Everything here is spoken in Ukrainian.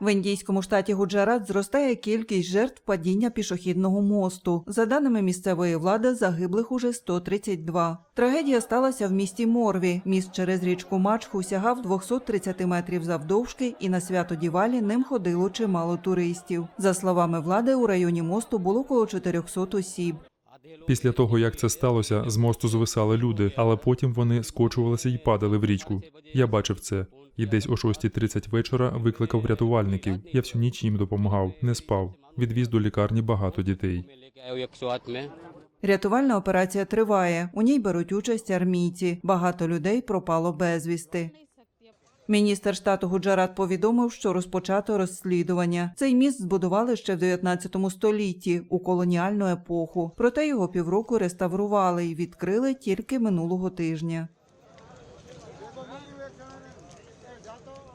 В індійському штаті Гуджарат зростає кількість жертв падіння пішохідного мосту. За даними місцевої влади, загиблих уже 132. Трагедія сталася в місті Морві. Міст через річку Мачху сягав 230 метрів завдовжки, і на свято Дівалі ним ходило чимало туристів. За словами влади, у районі мосту було коло 400 осіб. Після того, як це сталося, з мосту звисали люди, але потім вони скочувалися і падали в річку. Я бачив це і десь о 6.30 вечора викликав рятувальників. Я всю ніч їм допомагав, не спав. Відвіз до лікарні багато дітей. Рятувальна операція триває. У ній беруть участь армійці. Багато людей пропало безвісти. Міністр штату Гуджарат повідомив, що розпочато розслідування. Цей міст збудували ще в 19 столітті у колоніальну епоху. Проте його півроку реставрували і відкрили тільки минулого тижня. जाता